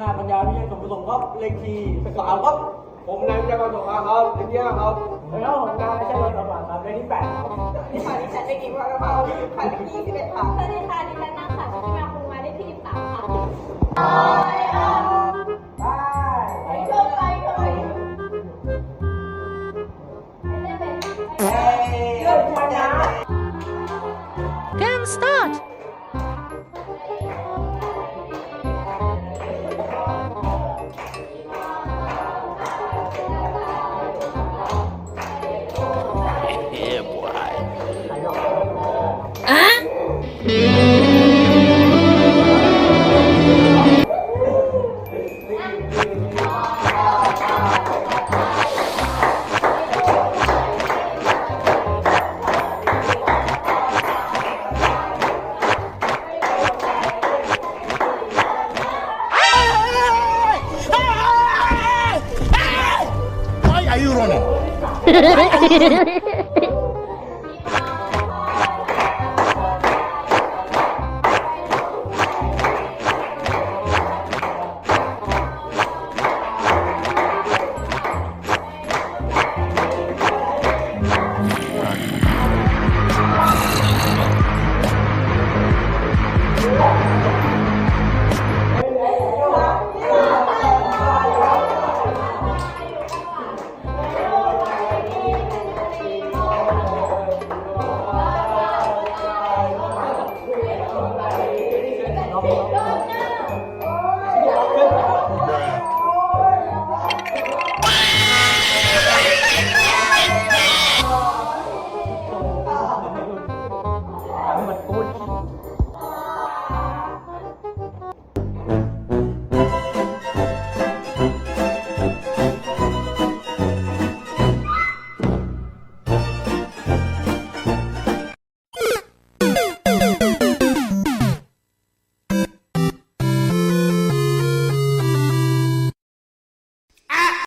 นายปัญญาวิทยาสมประสงค์ครับเลขที่สามครับผมนายจะมาส่งครับเลขที่ห้าครับแล้วผมนายเฉลิมประวัติครับเลขที่แปดครับนี่ค่ะดิฉันได้กินว่ากระเพราขายที่สิบเอ็ดค่ะสวัสดีค่ะดิฉันนางสาวชิมาคงมาได้ที่13ค่ะไปเถอะไปเถอะเฮ้ยเรื่องปัญญา Game start! Why are you running?